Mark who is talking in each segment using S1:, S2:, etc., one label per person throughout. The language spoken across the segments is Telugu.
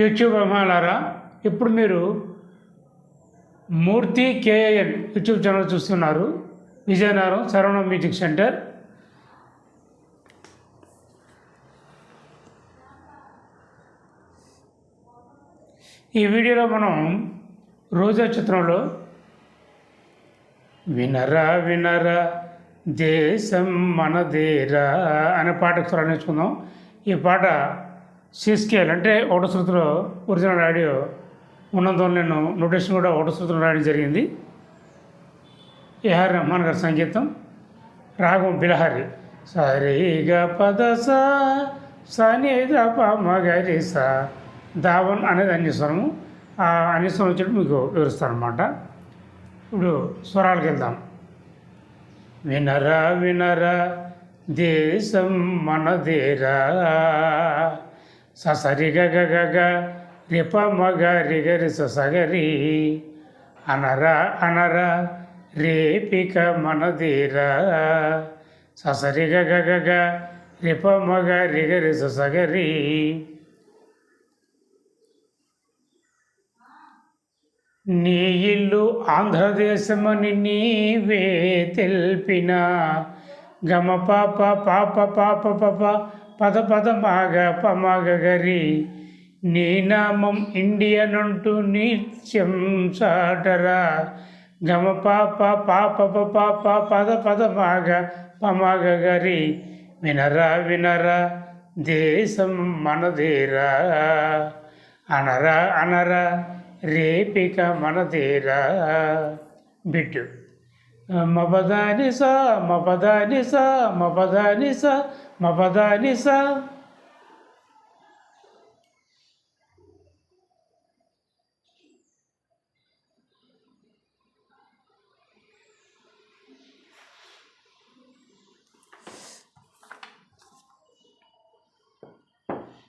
S1: యూట్యూబ్ అభిమానులారా ఇప్పుడు మీరు మూర్తి కేఏఎన్ యూట్యూబ్ ఛానల్ చూస్తున్నారు. Vizianagaram Saravana music centre. ఈ వీడియోలో మనం రోజా చిత్రంలో వినరా వినరా దేశం మనదేరా అనే పాటకు స్వరం నేర్చుకుందాం ఈ పాట సీస్కేల్ అంటే ఒకటో శృతిలో ఒరిజినల్ ఆడియో ఉన్నందువల్ల నేను నోటేషన్ కూడా ఒకటో శృతిలో రాయడం జరిగింది. ఏఆర్ రెహమాన్ గారి సంగీతం రాగం బిలహరి. సరిగ పద సని మగరి సా దావన్ అనేది అన్యస్వరము ఆ అన్యస్వరం వచ్చేటప్పుడు మీకు వివరిస్తాను అనమాట ఇప్పుడు స్వరాలకు వెళ్దాం. వినరా వినరా దేశం మనదేరా ససరి గగ గగ రిప మగ రిగరి సగరి అనరా అనరా రేపిక మనదీరా. ససరి గగ రిప మగ రిగరి సగరి నీ ఇల్లు ఆంధ్రదేశమని నీవే తెల్పిన గమ పాప పాప పాప పాప పద పదమాగ మాగ గరి నీ నామం ఇండియనంటూ నిత్యం సాటరా. గమ పాప పాప పాప పద పద మాగ గరి వినరా వినరా దేశం మనదేరా. అనరా అనరా రేపిక మనదేరా. బిడ్డు మపదాని సా మపదాని సా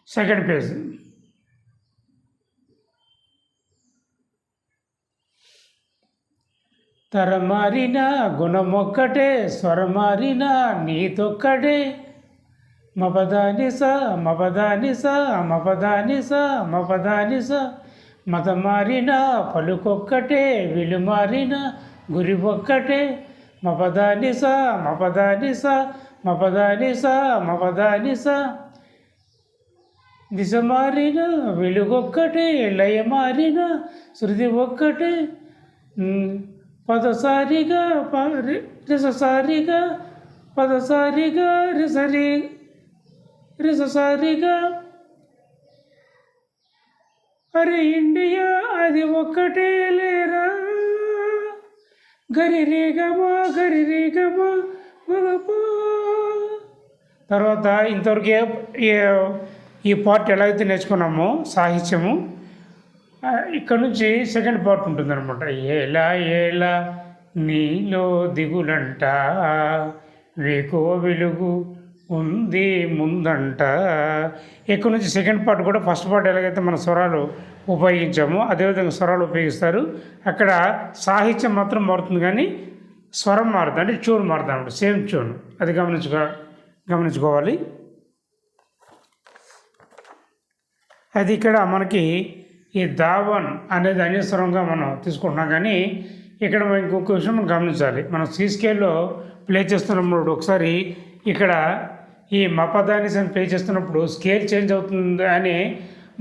S1: సెకండ్ పేజ్. తరమారిన గుణమొక్కటే స్వరమారిన నీతొక్కడే మపదానిస మపదానిస మపదానిస మపదానిస. మత మారిన పలుకొక్కటే విలుమారిన గురి ఒక్కటే మపదానిస మపదానిస మపదానిస మపదానిస. దిశ మారిన వెలుగొక్కటే లయ మారిన శృతి ఒక్కటే పదసారిగా ప- రిససారిగా పదసారిగా రిసరి రిససారిగా. అరే ఇండియా అది ఒక్కటే లేరా? గరిరేగమా గరిరేగమా రేగమా తర్వాత ఇంతవరకు ఏ- ఈ పార్ట్ ఎలా అయితే నేర్చుకున్నామో సాహిత్యము ఇక్కడ నుంచి సెకండ్ పార్ట్ ఉంటుందన్నమాట. ఎలా ఎలా నీలో దిగులంట వేకో వెలుగు ఉంది ముందంట. ఇక్కడ నుంచి సెకండ్ పార్ట్ కూడా ఫస్ట్ పార్ట్ ఎలాగైతే మన స్వరాలు ఉపయోగించామో అదేవిధంగా స్వరాలు ఉపయోగిస్తారు. అక్కడ సాహిత్యం మాత్రం మారుతుంది కానీ స్వరం మారుతుంది. అంటే చూన్ మారుతుంది అనమాట సేమ్ చూన్. అది గమనించుకో గమనించుకోవాలి. అది ఇక్కడ మనకి ఈ దావన్ అనేది అన్యస్వరంగా మనం తీసుకుంటున్నాం. కానీ ఇక్కడ మనం ఇంకొక విషయం మనం గమనించాలి. మనం సీస్కేల్లో ప్లే చేస్తున్నప్పుడు ఒకసారి ఇక్కడ ఈ మపదానిస్ అని ప్లే చేస్తున్నప్పుడు స్కేల్ చేంజ్ అవుతుంది అనే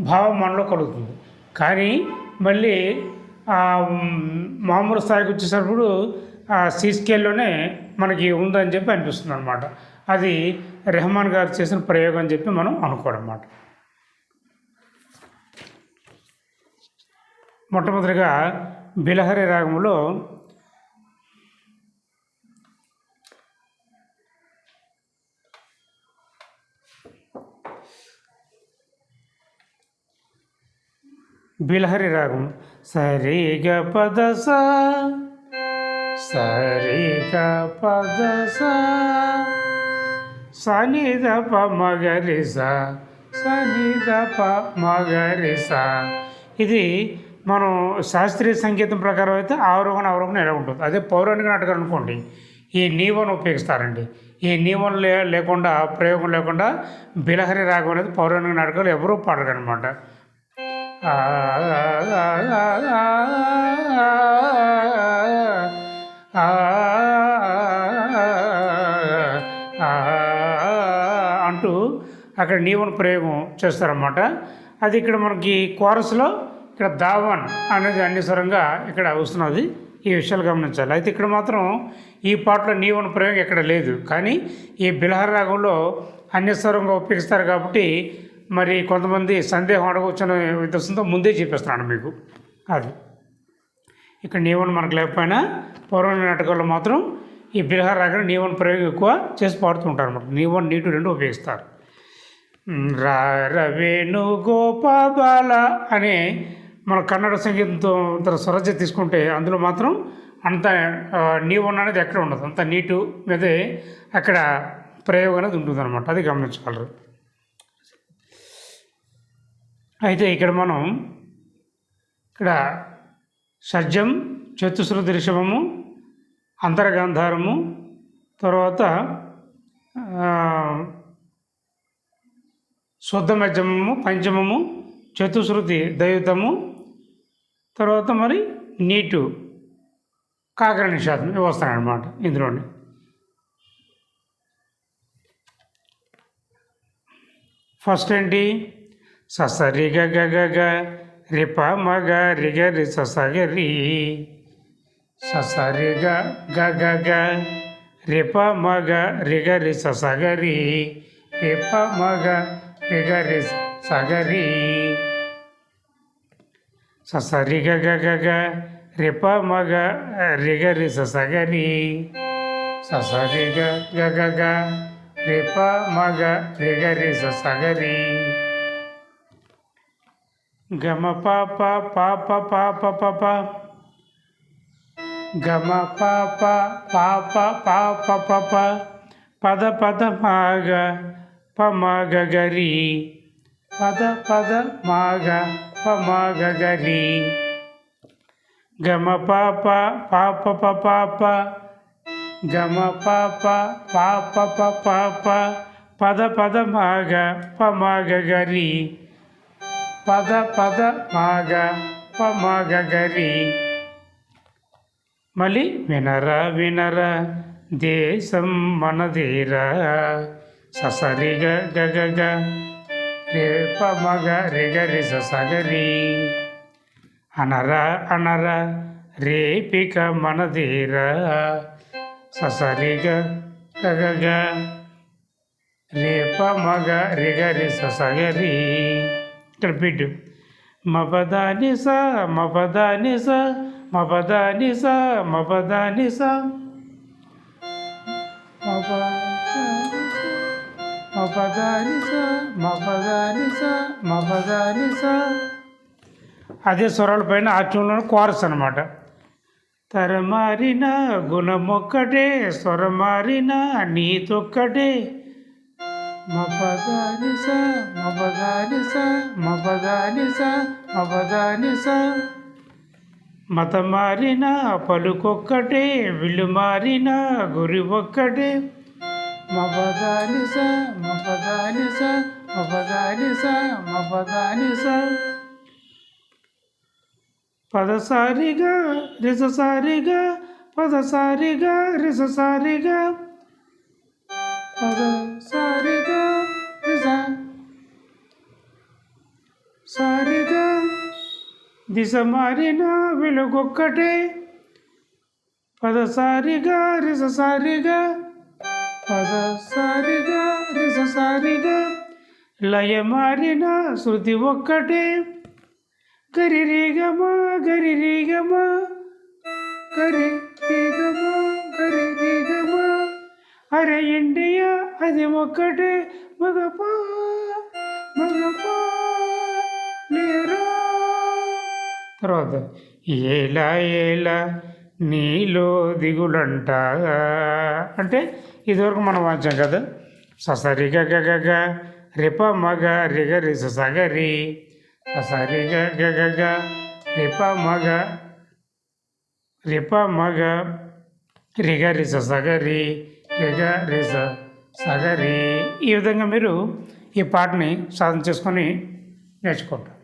S1: భావం మనలో కలుగుతుంది. కానీ మళ్ళీ ఆ మామూలు స్థాయికి వచ్చేటప్పుడు ఆ సి స్కేల్లోనే మనకి ఉందని చెప్పి అనిపిస్తుంది అనమాట అది రెహమాన్ గారు చేసిన ప్రయోగం అని చెప్పి మనం అనుకోవడం అన్నమాట మొట్టమొదటిగా బిలహరి రాగంలో బిలహరి రాగం సరిగ పద సా సరిగ పద సనిద ప మగరి సా సనిద ప మగరి ఇది మనం శాస్త్రీయ సంగీతం ప్రకారం అయితే ఆరోహణ అవరోహణ ఎలా ఉంటుంది అదే పౌరాణిక నాటకాలు అనుకోండి ఈ నీవను ఉపయోగిస్తారండి ఈ నియమం లే లేకుండా ప్రయోగం లేకుండా బిలహరి రాగం అనేది పౌరాణిక నాటకాలు ఎవరూ పాడరు అనమాట అంటూ అక్కడ నీవన్ ప్రయోగం చేస్తారన్నమాట అది ఇక్కడ మనకి కోరస్లో ఇక్కడ దావన్ అనేది అన్నిస్వరంగా ఇక్కడ వస్తున్నది. ఈ విషయాలు గమనించాలి. అయితే ఇక్కడ మాత్రం ఈ పాటలో నీవన్ ప్రయోగం ఇక్కడ లేదు. కానీ ఈ బిలహర్ రాగంలో అన్యస్వరంగా ఉపయోగిస్తారు కాబట్టి మరి కొంతమంది సందేహం అడగవచ్చున్న ఉద్దేశంతో ముందే చెప్పేస్తున్నాను మీకు. అది. ఇక్కడ నీవన్ మనకు లేకపోయినా పౌరాణిక నాటకాల్లో మాత్రం ఈ బిలహర్ రాగం నీవన్ ప్రయోగం ఎక్కువ చేసి పాడుతుంటారు అన్నమాట. నీవన్ నీటు రెండు ఉపయోగిస్తారు. రా రవేణు గోపాల అనే మన కన్నడ సంగీతంతో స్వరజ తీసుకుంటే అందులో మాత్రం అంత నీవు నీవన్ అనేది ఎక్కడ ఉండదు. అంత నీటు మీదే అక్కడ ప్రయోగం అనేది ఉంటుంది అనమాట అది గమనించగలరు అయితే ఇక్కడ మనం ఇక్కడ షడ్జం చతుశ్రుతి రిషభము అంతర్గాంధారము తర్వాత శుద్ధ మధ్యమము పంచమము చతుశ్రుతి దైవతము తర్వాత మరి నీటు కాకర నిషాదం ఇవి వస్తాయన్నమాట ఇందులోని. ఫస్ట్ ఏంటి? ససరి గ గ గ గ రిప మగ రిగ రి ససగరి ససరి గ గ గ గ రిప మగ రిగ రి ససగరి రిప మగ రిగ రి. సగరి ససరి గ గ గ గ రిప మగ రిగ రి ససగరి ససరి గ గ గ గ రిప మగ రిగ రి ససగరి గమ పాప పాప పాప పాప గమ పాప పాప పాప పాప పద పద మాగ పమగ గరి పద పద మాగ పమగ గరి గమ పాప పాప పాప. గమ పాప పాప పాప. పద పద మాగ పమగ గరి పద పద మాగ పమగ గరి మళ్ళీ వినరా వినరా దేశం మనదేరా ససరిగ గగగ రేప మగ రిగరి ససగరి అనరా అనరా రేపిక మనదేరా. ససరిగ గగగ. రేప మగ రిగరి ససగరి ఇక్కడ పెట్టు మపదాని స మపదాని స మపదాని స మపదాని స అదే స్వరాల పైన ఆ కోరస్ అనమాట తరమారిన గుణమొక్కటే స్వరమారిన నీతొక్కటే. మపదాని స మపదాని స మత మారిన పలుకొక్కటే విల్లు మారిన గురి ఒక్కటే. మపదాని స మపదాని స స స పదసారిగా రిససారిగా పదసారిగా రిససారిగా. పదసారిగా రిస సారిగా. దిశ మారిన వెలుగొక్కటే. పదసారిగా రిససారిగా. పద సారిగా రిస సారిగా లయ మారిన శృతి ఒక్కటే. గరిరిగమా గరిరిగమా గరిరిగమా గరిరిగమా అరే ఇండియా అది ఒక్కటే. మగపా మగపా లేరా తర్వాత ఏలా ఏలా నీలో దిగులంట. అంటే ఇదివరకు మనం వాంచాం కదా. ససరి గగ గగ రిప మగ రిగ రిస ససరి గగ గగ రిప మగ రిప మగ రిగ రిస సగరి రిగ రిస సగరి ఈ విధంగా మీరు ఈ పాటని సాధన చేసుకొని నేర్చుకుంటారు.